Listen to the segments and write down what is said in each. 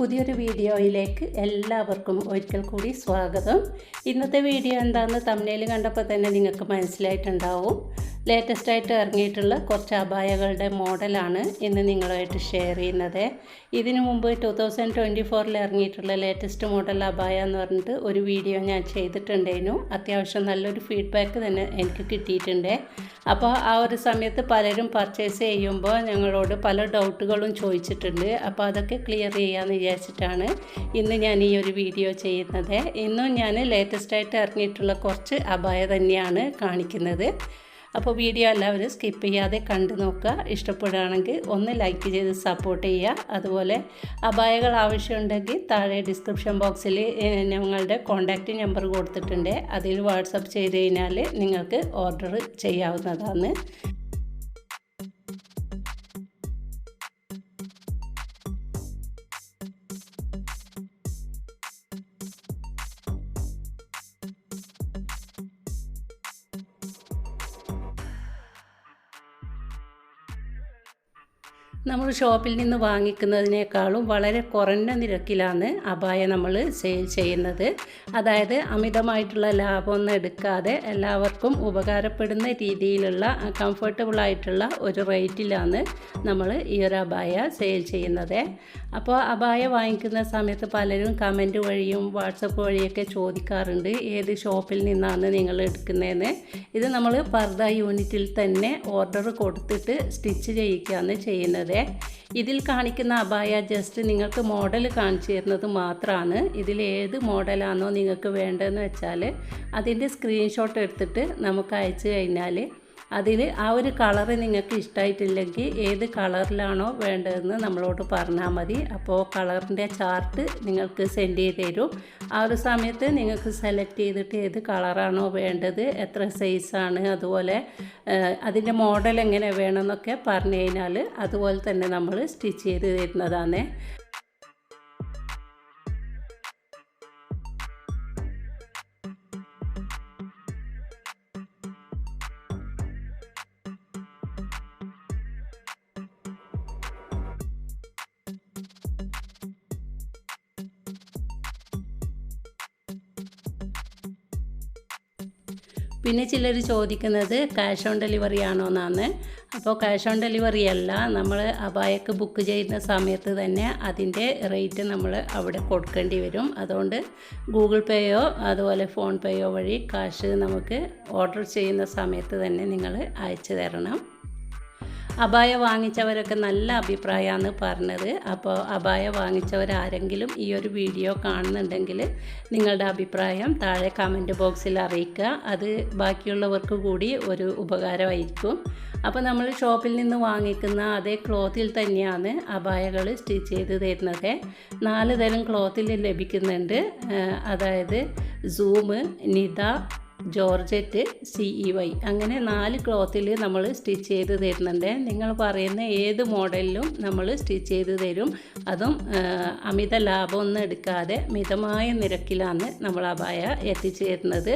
പുതിയൊരു വീഡിയോയിലേക്ക് എല്ലാവർക്കും ഒരിക്കൽ കൂടി സ്വാഗതം. ഇന്നത്തെ വീഡിയോ എന്താണെന്ന് തമിഴിൽ കണ്ടപ്പോൾ തന്നെ നിങ്ങൾക്ക് മനസ്സിലായിട്ടുണ്ടാവും. ലേറ്റസ്റ്റ് ആയിട്ട് ഇറങ്ങിയിട്ടുള്ള കുറച്ച് അബായകളുടെ മോഡലാണ് ഇന്ന് നിങ്ങളുമായിട്ട് ഷെയർ ചെയ്യുന്നത്. ഇതിനു മുമ്പ് ടു തൗസൻഡ് ട്വന്റി ഫോറിൽ ഇറങ്ങിയിട്ടുള്ള ലേറ്റസ്റ്റ് മോഡൽ അബായ എന്ന് പറഞ്ഞിട്ട് ഒരു വീഡിയോ ഞാൻ ചെയ്തിട്ടുണ്ടായിരുന്നു. അത്യാവശ്യം നല്ലൊരു ഫീഡ്ബാക്ക് തന്നെ എനിക്ക് കിട്ടിയിട്ടുണ്ട്. അപ്പോൾ ആ ഒരു സമയത്ത് പലരും പർച്ചേസ് ചെയ്യുമ്പോൾ ഞങ്ങളോട് പല ഡൗട്ടുകളും ചോദിച്ചിട്ടുണ്ട്. അപ്പോൾ അതൊക്കെ ക്ലിയർ ചെയ്യാമെന്ന് വിചാരിച്ചിട്ടാണ് ഇന്ന് ഞാൻ ഈ ഒരു വീഡിയോ ചെയ്യുന്നത്. ഇന്നും ഞാൻ ലേറ്റസ്റ്റായിട്ട് ഇറങ്ങിയിട്ടുള്ള കുറച്ച് അബായ തന്നെയാണ് കാണിക്കുന്നത്. അപ്പോൾ വീഡിയോ എല്ലാവരും സ്കിപ്പ് ചെയ്യാതെ കണ്ടു നോക്കുക. ഇഷ്ടപ്പെടുകയാണെങ്കിൽ ഒന്ന് ലൈക്ക് ചെയ്ത് സപ്പോർട്ട് ചെയ്യുക. അതുപോലെ അപായകൾ ആവശ്യമുണ്ടെങ്കിൽ താഴെ ഡിസ്ക്രിപ്ഷൻ ബോക്സിൽ ഞങ്ങളുടെ കോൺടാക്റ്റ് നമ്പർ കൊടുത്തിട്ടുണ്ട്. അതിൽ വാട്സപ്പ് ചെയ്ത് കഴിഞ്ഞാൽ നിങ്ങൾക്ക് ഓർഡർ ചെയ്യാവുന്നതാണ്. നമ്മൾ ഷോപ്പിൽ നിന്ന് വാങ്ങിക്കുന്നതിനേക്കാളും വളരെ കുറഞ്ഞ നിരക്കിലാണ് അബായ നമ്മൾ സെയിൽ ചെയ്യുന്നത്. അതായത് അമിതമായിട്ടുള്ള ലാഭമൊന്നും എടുക്കാതെ എല്ലാവർക്കും ഉപകാരപ്പെടുന്ന രീതിയിലുള്ള കംഫർട്ടബിൾ ആയിട്ടുള്ള ഒരു റേറ്റിലാണ് നമ്മൾ ഈ ഒരു അബായ സെയിൽ ചെയ്യുന്നത്. അപ്പോൾ അബായ വാങ്ങിക്കുന്ന സമയത്ത് പലരും കമന്റ് വഴിയും വാട്സപ്പ് വഴിയൊക്കെ ചോദിക്കാറുണ്ട് ഏത് ഷോപ്പിൽ നിന്നാണ് നിങ്ങൾ എടുക്കുന്നതെന്ന്. ഇത് നമ്മൾ പർദ യൂണിറ്റിൽ തന്നെ ഓർഡർ കൊടുത്തിട്ട് സ്റ്റിച്ച് ചെയ്യിക്കുകയാണ് ചെയ്യുന്നത്. ഇതിൽ കാണിക്കുന്ന അബായ ജസ്റ്റ് നിങ്ങൾക്ക് മോഡൽ കാണിച്ചു തരുന്നത് മാത്രമാണ് ഇതിൽ ഏത് മോഡലാണോ നിങ്ങൾക്ക് വേണ്ടതെന്ന് വെച്ചാൽ അതിന്റെ സ്ക്രീൻഷോട്ട് എടുത്തിട്ട് നമുക്ക് അയച്ചു കഴിഞ്ഞാൽ അതിൽ ആ ഒരു കളറ് നിങ്ങൾക്ക് ഇഷ്ടമായിട്ടില്ലെങ്കിൽ ഏത് കളറിലാണോ വേണ്ടതെന്ന് നമ്മളോട് പറഞ്ഞാൽ മതി. അപ്പോൾ കളറിന്റെ ചാർട്ട് നിങ്ങൾക്ക് സെൻഡ് ചെയ്ത് തരും. ആ ഒരു സമയത്ത് നിങ്ങൾക്ക് സെലക്ട് ചെയ്തിട്ട് ഏത് കളറാണോ വേണ്ടത് എത്ര സൈസാണ് അതുപോലെ അതിന്റെ മോഡൽ എങ്ങനെ വേണമെന്നൊക്കെ പറഞ്ഞു കഴിഞ്ഞാൽ അതുപോലെ തന്നെ നമ്മൾ സ്റ്റിച്ച് ചെയ്ത് തരുന്നതാണ്. പിന്നെ ചിലർ ചോദിക്കുന്നത് ക്യാഷ് ഓൺ ഡെലിവറി ആണോ എന്നാണ് അപ്പോൾ ക്യാഷ് ഓൺ ഡെലിവറി അല്ല നമ്മൾ അബായക്ക് ബുക്ക് ചെയ്യുന്ന സമയത്ത് തന്നെ അതിന്റെ റേറ്റ് നമ്മൾ അവിടെ കൊടുക്കേണ്ടി വരും. അതുകൊണ്ട് ഗൂഗിൾ പേയോ അതുപോലെ ഫോൺ പേയോ വഴി കാശ് നമുക്ക് ഓർഡർ ചെയ്യുന്ന സമയത്ത് തന്നെ നിങ്ങൾ അയച്ചു തരണം. അബായ വാങ്ങിച്ചവരൊക്കെ നല്ല അഭിപ്രായമാണ് പറഞ്ഞത്. അപ്പോൾ അബായ വാങ്ങിച്ചവരാരെങ്കിലും ഈ ഒരു വീഡിയോ കാണുന്നുണ്ടെങ്കിൽ നിങ്ങളുടെ അഭിപ്രായം താഴെ കമന്റ് ബോക്സിൽ അറിയിക്കുക. അത് ബാക്കിയുള്ളവർക്ക് കൂടി ഒരു ഉപകാരമായിരിക്കും. അപ്പോൾ നമ്മൾ ഷോപ്പിൽ നിന്ന് വാങ്ങിക്കുന്ന അതേ ക്ലോത്തിൽ തന്നെയാണ് അബായകൾ സ്റ്റിച്ച് ചെയ്ത് തരുന്നത്. നാല് തരം ക്ലോത്തിൽ ലഭിക്കുന്നുണ്ട്. അതായത് zoom nida georgette C E Y. അങ്ങനെ നാല് ക്ലോത്തിൽ നമ്മൾ സ്റ്റിച്ച് ചെയ്ത് തരുന്നുണ്ട്. നിങ്ങൾ പറയുന്ന ഏത് മോഡലിലും നമ്മൾ സ്റ്റിച്ച് ചെയ്ത് തരും. അതും അമിത ലാഭമൊന്നും എടുക്കാതെ മിതമായ നിരക്കിലാണ് നമ്മൾ അബായ എത്തിച്ചു തരുന്നത്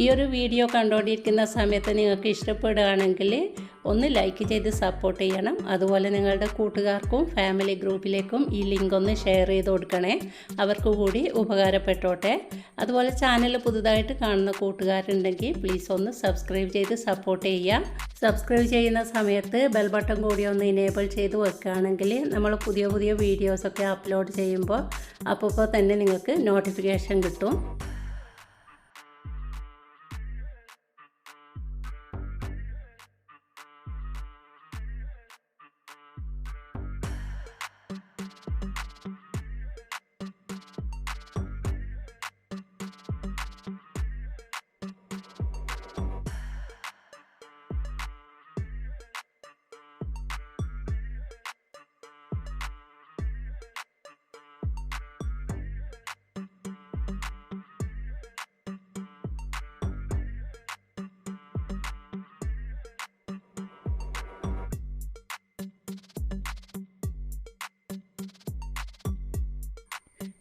ഈ ഒരു വീഡിയോ കണ്ടുകൊണ്ടിരിക്കുന്ന സമയത്ത് നിങ്ങൾക്ക് ഇഷ്ടപ്പെടുകയാണെങ്കിൽ ഒന്ന് ലൈക്ക് ചെയ്ത് സപ്പോർട്ട് ചെയ്യണം. അതുപോലെ നിങ്ങളുടെ കൂട്ടുകാർക്കും ഫാമിലി ഗ്രൂപ്പിലേക്കും ഈ ലിങ്ക് ഒന്ന് ഷെയർ ചെയ്ത് കൊടുക്കണേ. അവർക്ക് കൂടി ഉപകാരപ്പെട്ടോട്ടെ. അതുപോലെ ചാനൽ പുതുതായിട്ട് കാണുന്ന കൂട്ടുകാരുണ്ടെങ്കിൽ പ്ലീസ് ഒന്ന് സബ്സ്ക്രൈബ് ചെയ്ത് സപ്പോർട്ട് ചെയ്യുക. സബ്സ്ക്രൈബ് ചെയ്യുന്ന സമയത്ത് ബെൽ ബട്ടൺ കൂടി ഒന്ന് ഇനേബിൾ ചെയ്ത് വെക്കുകയാണെങ്കിൽ നമ്മൾ പുതിയ പുതിയ വീഡിയോസൊക്കെ അപ്ലോഡ് ചെയ്യുമ്പോൾ അപ്പോൾ തന്നെ നിങ്ങൾക്ക് നോട്ടിഫിക്കേഷൻ കിട്ടും.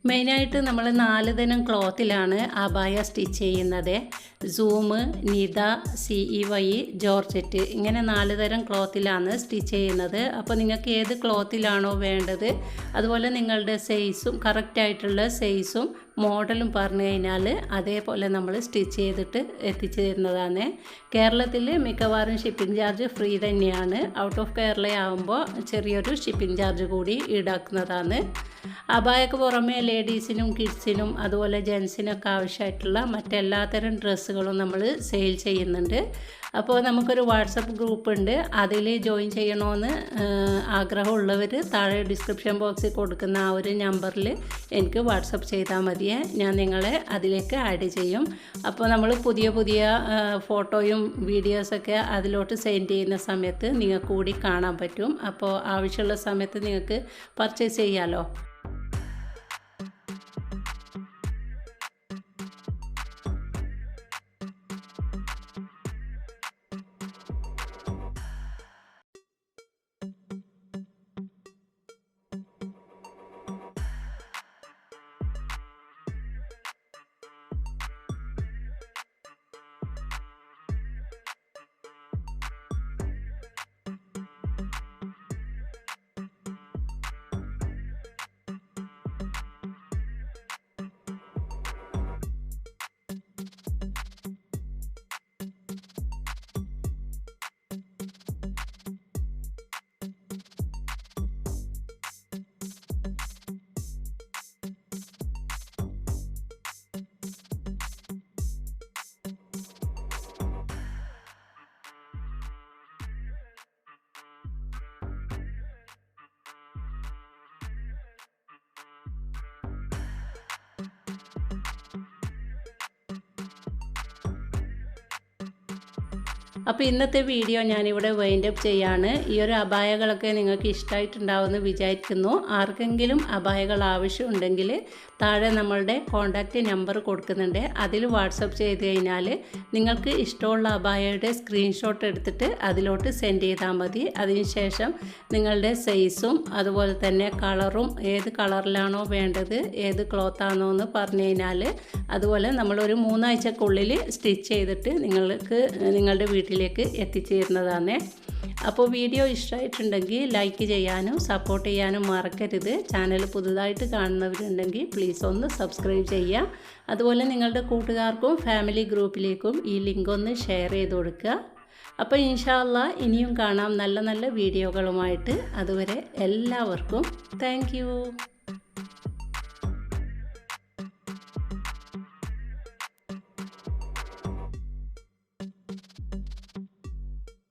മെയിനായിട്ട് നമ്മൾ നാല് തരം ക്ലോത്തിലാണ് അബായ സ്റ്റിച്ച് ചെയ്യുന്നത്. Zoom nida C E Y georgette ഇങ്ങനെ നാല് തരം ക്ലോത്തിലാണ് സ്റ്റിച്ച് ചെയ്യുന്നത്. അപ്പോൾ നിങ്ങൾക്ക് ഏത് ക്ലോത്തിലാണോ വേണ്ടത് അതുപോലെ നിങ്ങളുടെ സൈസും കറക്റ്റായിട്ടുള്ള സൈസും മോഡലും പറഞ്ഞു കഴിഞ്ഞാൽ അതേപോലെ നമ്മൾ സ്റ്റിച്ച് ചെയ്തിട്ട് എത്തിച്ചു തരുന്നതാണ്. കേരളത്തിൽ മിക്കവാറും ഷിപ്പിംഗ് ചാർജ് ഫ്രീ തന്നെയാണ്. ഔട്ട് ഓഫ് കേരള ആകുമ്പോൾ ചെറിയൊരു ഷിപ്പിംഗ് ചാർജ് കൂടി ഈടാക്കുന്നതാണ്. അബായക്ക് പുറമെ ലേഡീസിനും കിഡ്സിനും അതുപോലെ ജെൻസിനൊക്കെ ആവശ്യമായിട്ടുള്ള മറ്റെല്ലാത്തരം ഡ്രസ്സുകളും നമ്മൾ സെയിൽ ചെയ്യുന്നുണ്ട്. അപ്പോൾ നമുക്കൊരു വാട്സപ്പ് ഗ്രൂപ്പ് ഉണ്ട്. അതിൽ ജോയിൻ ചെയ്യണമെന്ന് ആഗ്രഹമുള്ളവർ താഴെ ഡിസ്ക്രിപ്ഷൻ ബോക്സിൽ കൊടുക്കുന്ന ആ ഒരു നമ്പറിൽ എനിക്ക് വാട്സപ്പ് ചെയ്താൽ മതിയേ. ഞാൻ നിങ്ങളെ അതിലേക്ക് ആഡ് ചെയ്യും. അപ്പോൾ നമ്മൾ പുതിയ പുതിയ ഫോട്ടോയും വീഡിയോസൊക്കെ അതിലോട്ട് സെൻഡ് ചെയ്യുന്ന സമയത്ത് നിങ്ങൾക്ക് കൂടി കാണാൻ പറ്റും. അപ്പോൾ ആവശ്യമുള്ള സമയത്ത് നിങ്ങൾക്ക് പർച്ചേസ് ചെയ്യാമല്ലോ അപ്പോൾ ഇന്നത്തെ വീഡിയോ ഞാനിവിടെ വൈൻഡ് അപ്പ് ചെയ്യാണ്. ഈ ഒരു അപായകളൊക്കെ നിങ്ങൾക്ക് ഇഷ്ടമായിട്ടുണ്ടാവുമെന്ന് വിചാരിക്കുന്നു. ആർക്കെങ്കിലും അപായകൾ ആവശ്യമുണ്ടെങ്കിൽ താഴെ നമ്മളുടെ കോൺടാക്റ്റ് നമ്പർ കൊടുക്കുന്നുണ്ട്. അതിൽ വാട്സപ്പ് ചെയ്ത് കഴിഞ്ഞാൽ നിങ്ങൾക്ക് ഇഷ്ടമുള്ള അപായയുടെ സ്ക്രീൻഷോട്ട് എടുത്തിട്ട് അതിലോട്ട് സെൻഡ് ചെയ്താൽ മതി. അതിനുശേഷം നിങ്ങളുടെ സൈസും അതുപോലെ തന്നെ കളറും ഏത് കളറിലാണോ വേണ്ടത് ഏത് ക്ലോത്താണോ എന്ന് പറഞ്ഞു കഴിഞ്ഞാൽ അതുപോലെ നമ്മളൊരു മൂന്നാഴ്ചക്കുള്ളിൽ സ്റ്റിച്ച് ചെയ്തിട്ട് നിങ്ങൾക്ക് നിങ്ങളുടെ വീട്ടിലേക്ക് എത്തിച്ചേരുന്നതാണ് അപ്പോൾ വീഡിയോ ഇഷ്ടമായിട്ടുണ്ടെങ്കിൽ ലൈക്ക് ചെയ്യാനും സപ്പോർട്ട് ചെയ്യാനും മറക്കരുത്. ചാനൽ പുതുതായിട്ട് കാണുന്നവരുണ്ടെങ്കിൽ പ്ലീസ് ഒന്ന് സബ്സ്ക്രൈബ് ചെയ്യുക. അതുപോലെ നിങ്ങളുടെ കൂട്ടുകാർക്കും ഫാമിലി ഗ്രൂപ്പിലേക്കും ഈ ലിങ്ക് ഒന്ന് ഷെയർ ചെയ്ത് കൊടുക്കുക. അപ്പോൾ ഇൻഷാല്ല ഇനിയും കാണാം നല്ല നല്ല വീഡിയോകളുമായിട്ട്. അതുവരെ എല്ലാവർക്കും താങ്ക്